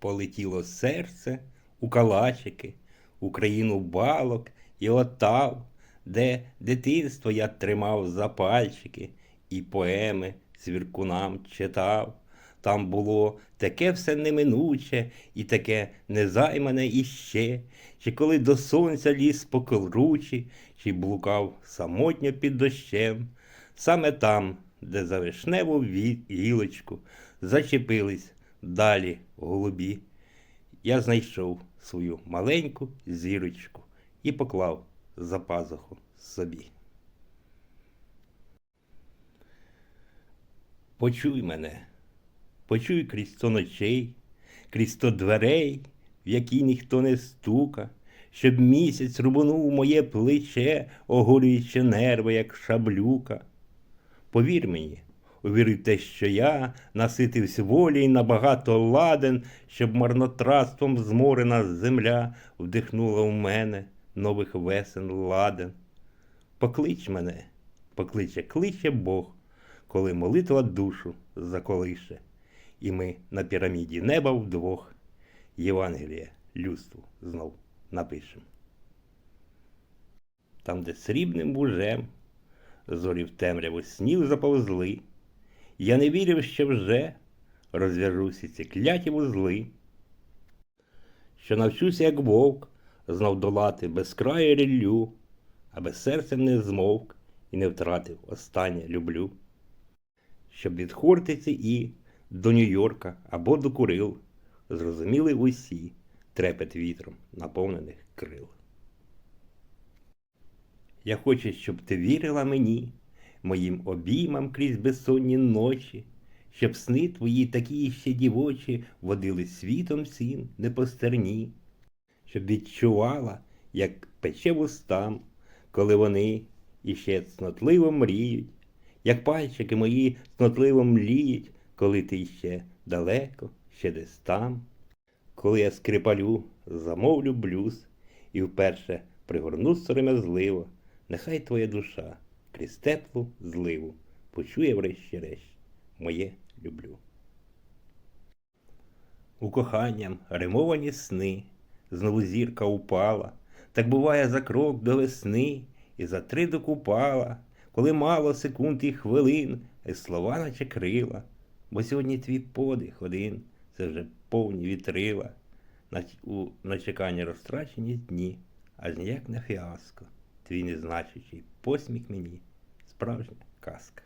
Полетіло серце у калачики, у країну балок і отав, де дитинство я тримав за пальчики і поеми свіркунам читав. Там було таке все неминуче і таке незаймане іще, чи коли до сонця ліз по чи блукав самотньо під дощем, саме там, де за вишневу гілочку зачепились далі голубі. Я знайшов свою маленьку зірочку і поклав за пазуху собі. Почуй мене, почуй крізь сто ночей, крізь сто дверей, в які ніхто не стука, щоб місяць рубанув моє плече, оголюючи нерви, як шаблюка. Повір мені, увір що я наситився волі й набагато ладен, щоб марнотратством зморена земля вдихнула в мене нових весен ладен. Поклич мене, покличе, кличе Бог, коли молитва душу заколише, і ми на піраміді неба вдвох Євангеліє людству знов напишем. Там, де срібним вужем зорі в темряву снів заповзли, я не вірив, що вже розв'яжуся ці кляті вузли, що навчуся, як вовк, знов долати безкраю ріллю, аби серцем не змовк і не втратив останнє люблю. Щоб від Хортиці і до Нью-Йорка або до Курил зрозуміли усі трепет вітром наповнених крил. Я хочу, щоб ти вірила мені, моїм обіймам крізь безсонні ночі, щоб сни твої такі ще дівочі водили світом сін не по стерні, щоб відчувала, як пече вустам, коли вони іще цнотливо мріють, як пальчики мої цнотливо мліють, коли ти ще далеко, ще десь там, коли я скрипалю, замовлю блюз і вперше пригорну сором'язливо, нехай твоя душа крізь зливу. Почує врешті-решт. Моє люблю. У коханням римовані сни, знову зірка упала, так буває за крок до весни, і за три докупала, коли мало секунд і хвилин, і слова наче крила, бо сьогодні твій подих один, це вже повні вітрила, у на чекання розтрачені дні, аж ніяк не фіаско, твій незначущий посміх мені, справжня казка.